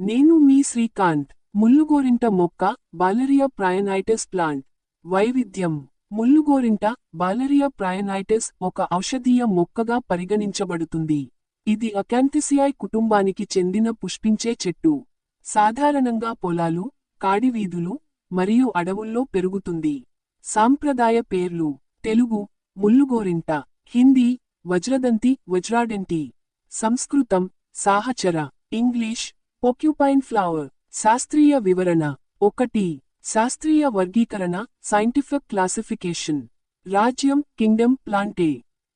నేను మీ శ్రీకాంత్ ముల్లుగోరింట మొక్క బాలరియా ప్రాయనైటిస్ ప్లాంట్. వైవిధ్యం. ముల్లుగోరింట బాలరియా ప్రాయనైటిస్ ఒక ఔషధీయ మొక్కగా పరిగణించబడుతుంది. ఇది అకాంతిసియాయ్ కుటుంబానికి చెందిన పుష్పించే చెట్టు. సాధారణంగా పొలాలు కాడివీధులు మరియు అడవుల్లో పెరుగుతుంది. సాంప్రదాయ పేర్లు. తెలుగు ముల్లుగోరింట. హిందీ వజ్రదంతి వజ్రాడెంటి. సంస్కృతం సాహచర. ఇంగ్లీష్ పొక్యుపైన్ ఫ్లవర్ శాస్త్రీయ వివరణ ఒకటి శాస్త్రీయ వర్గీకరణ సైంటిఫిక్ క్లాసిఫికేషన్ రాజ్యం కింగ్డమ్ ప్లాంటే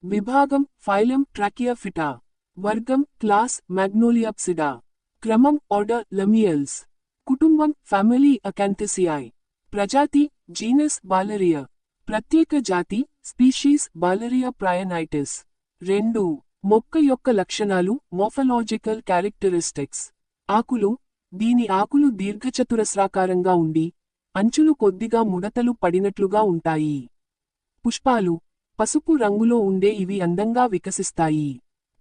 విభాగం ఫైలం ట్రాకియాఫిటా వర్గం క్లాస్ మ్యాగ్నోలియాప్సిడా క్రమం ఆర్డర్ లమియల్స్ కుటుంబం ఫ్యామిలీ అకాంథిసియాయ్ ప్రజాతి జీనస్ బాలరియా ప్రత్యేక జాతి స్పీషీస్ బాలరియా ప్రాయనైటిస్ రెండు మొక్క యొక్క లక్షణాలు మోఫలాజికల్ క్యారెక్టరిస్టిక్స్ ఆకులు దీని ఆకులు దీర్ఘచతురస్రాకారంగా ఉండి అంచులు కొద్దిగా ముడతలు పడినట్లుగా ఉంటాయి. పుష్పాలు పసుపు రంగులో ఉండే ఇవి అందంగా వికసిస్తాయి.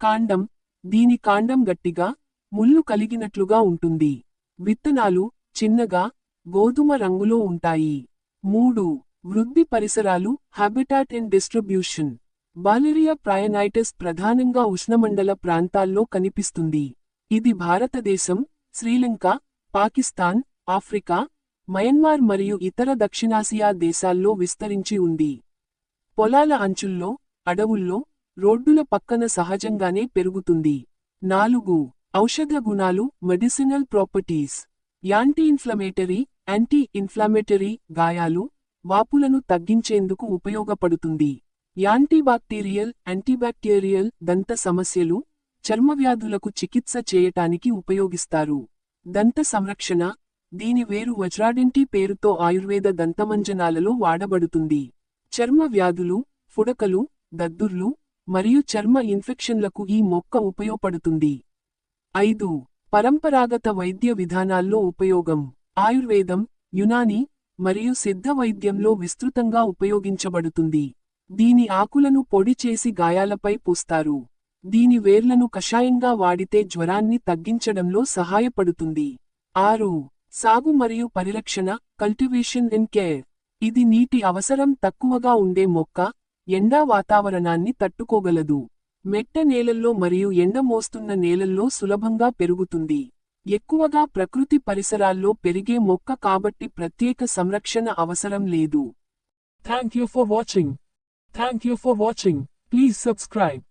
కాండం దీని కాండం గట్టిగా ముళ్ళు కలిగినట్లుగా ఉంటుంది. విత్తనాలు చిన్నగా గోధుమ రంగులో ఉంటాయి. మూడు వృద్ధి పరిసరాలు habitat and distribution Barleria prionitis ప్రధానంగా ఉష్ణమండల ప్రాంతాల్లో కనిపిస్తుంది. ఇది భారతదేశం శ్రీలంక పాకిస్తాన్ ఆఫ్రికా మయన్మార్ మరియు ఇతర దక్షిణాసియా దేశాల్లో విస్తరించి ఉంది. పొలాల అంచుల్లో అడవుల్లో రోడ్డుల పక్కన సహజంగానే పెరుగుతుంది. నాలుగు ఔషధ గుణాలు medicinal properties. Anti inflammatory anti inflammatory గాయాలు వాపులను తగ్గించేందుకు ఉపయోగపడుతుంది. యాంటీబాక్టీరియల్ యాంటీబాక్టీరియల్ దంత సమస్యలు చర్మవ్యాధులకు చికిత్స చేయటానికి ఉపయోగిస్తారు. దంత సంరక్షణ దీని వేరు వజ్రాడెంటి పేరుతో ఆయుర్వేద దంతమంజనాలలో వాడబడుతుంది. చర్మ వ్యాధులు ఫుడకలు దద్దుర్లు మరియు చర్మ ఇన్ఫెక్షన్లకు ఈ మొక్క ఉపయోగపడుతుంది. ఐదు పరంపరాగత వైద్య విధానాల్లో ఉపయోగం. ఆయుర్వేదం యునాని మరియు సిద్ధ వైద్యంలో విస్తృతంగా ఉపయోగించబడుతుంది. దీని ఆకులను పొడి చేసి గాయాలపై పూస్తారు. దీని వేర్లను కషాయంగా వాడితే జ్వరాన్ని తగ్గించడంలో సహాయపడుతుంది. ఆరు. సాగు మరియు పరిరక్షణ కల్టివేషన్ అండ్ కేర్ ఇది నీటి అవసరం తక్కువగా ఉండే మొక్క ఎండా వాతావరణాన్ని తట్టుకోగలదు. మెట్ట నేలల్లో మరియు ఎండ మోస్తున్న నేలల్లో సులభంగా పెరుగుతుంది. ఎక్కువగా ప్రకృతి పరిసరాల్లో పెరిగే మొక్క కాబట్టి ప్రత్యేక సంరక్షణ అవసరం లేదు. Thank you for watching thank you for watching please subscribe